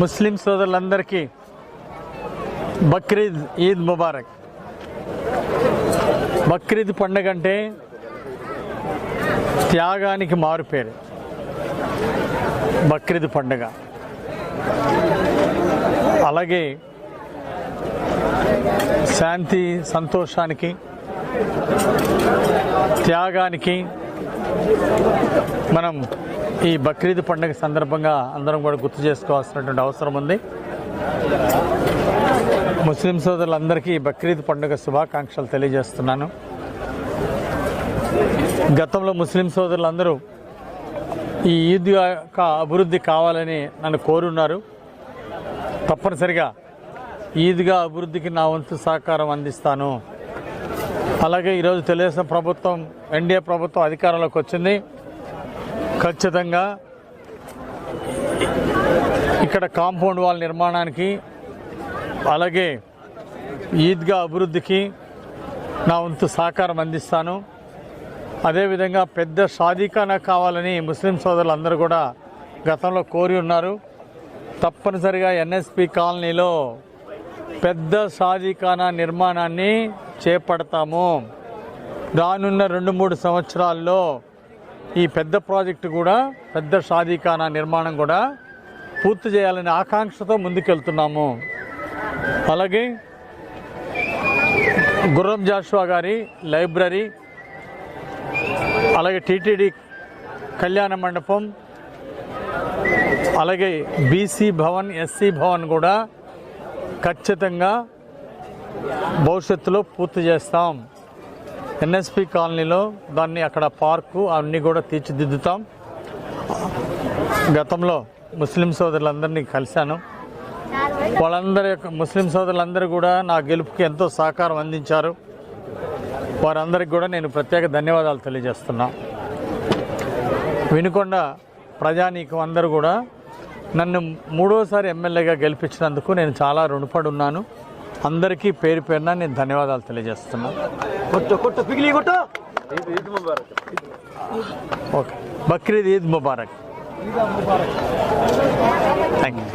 ముస్లిం సోదరులందరికీ బక్రీద్ ఈద్ ముబారక్. బక్రీద్ పండుగ అంటే త్యాగానికి మారుపేరు బక్రీద్ పండుగ. అలాగే శాంతి సంతోషానికి త్యాగానికి మనం ఈ బక్రీద్ పండుగ సందర్భంగా అందరం కూడా గుర్తు చేసుకోవాల్సినటువంటి అవసరం ఉంది. ముస్లిం సోదరులందరికీ బక్రీద్ పండుగ శుభాకాంక్షలు తెలియజేస్తున్నాను. గతంలో ముస్లిం సోదరులందరూ ఈ ఈద్ యొక్క అభివృద్ధి కావాలని నన్ను కోరున్నారు. తప్పనిసరిగా ఈద్గా అభివృద్ధికి నా వంతు సహకారం అందిస్తాను. అలాగే ఈరోజు తెలుగుదేశం ప్రభుత్వం ఎన్డీఏ ప్రభుత్వం అధికారంలోకి వచ్చింది. ఖచ్చితంగా ఇక్కడ కాంపౌండ్ వాల్ నిర్మాణానికి అలాగే ఈద్గా అభివృద్ధికి నా వంతు సహకారం అందిస్తాను. అదేవిధంగా పెద్ద షాదీఖానా కావాలని ముస్లిం సోదరులు అందరూ కూడా గతంలో కోరి ఉన్నారు. తప్పనిసరిగా ఎన్ఎస్పి కాలనీలో పెద్ద షాదీఖానా నిర్మాణాన్ని చేపడతాము. రానున్న రెండు మూడు సంవత్సరాల్లో ఈ పెద్ద ప్రాజెక్టు కూడా పెద్ద షాదీఖానా నిర్మాణం కూడా పూర్తి చేయాలనే ఆకాంక్షతో ముందుకెళ్తున్నాము. అలాగే గుర్రం జాషువా గారి లైబ్రరీ అలాగే టీటీడీ కళ్యాణ మండపం అలాగే బీసీ భవన్ ఎస్సీ భవన్ కూడా ఖచ్చితంగా భవిష్యత్తులో పూర్తి చేస్తాం. ఎన్ఎస్పి కాలనీలో దాన్ని అక్కడ పార్కు అన్నీ కూడా తీర్చిదిద్దుతాం. గతంలో ముస్లిం సోదరులందరినీ కలిశాను. వాళ్ళందరి యొక్క ముస్లిం సోదరులందరూ కూడా నా గెలుపుకి ఎంతో సహకారం అందించారు. వారందరికి కూడా నేను ప్రత్యేక ధన్యవాదాలు తెలియజేస్తున్నా. వినుకొండ ప్రజానీకం అందరూ కూడా నన్ను మూడోసారి ఎమ్మెల్యేగా గెలిపించినందుకు నేను చాలా రుణపడి ఉన్నాను. అందరికీ పేరు పేరున నేను ధన్యవాదాలు తెలియజేస్తున్నాను okay. Bakrid Eid Mubarak. Thank you